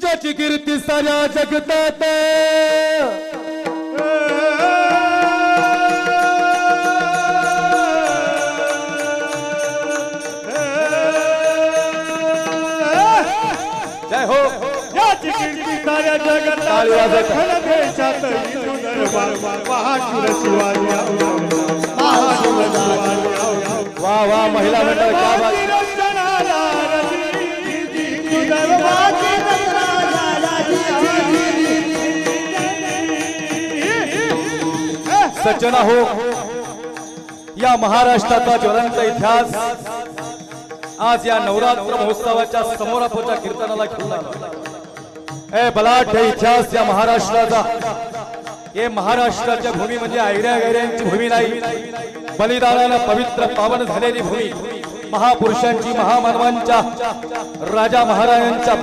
ज्याची कीर्ती साऱ्या जगतात जय हो। याची कीर्ती साऱ्या जगात टाळी वाजवत. खल देशात हिंदू दरबार महाशूर शिवाजी महाशूर शिवाजी वा वा महिला मंडळ क्या बात सज्जना हो. या महाराष्ट्राचा ज्वलंत इतिहास. आज या नवरात्र महोत्सवाच्या समोरापोच्या कीर्तनाला घेऊन आला. ए बलाढ्य इतिहास या महाराष्ट्राचा. हे महाराष्ट्राच्या भूमी म्हणजे ऐऱ्या गैऱ्यांची भूमी नाही. बलिदानाला पवित्र पावन झालेली भूमी. महापुरुषांची महामानवांच्या राजा महाराजांच्या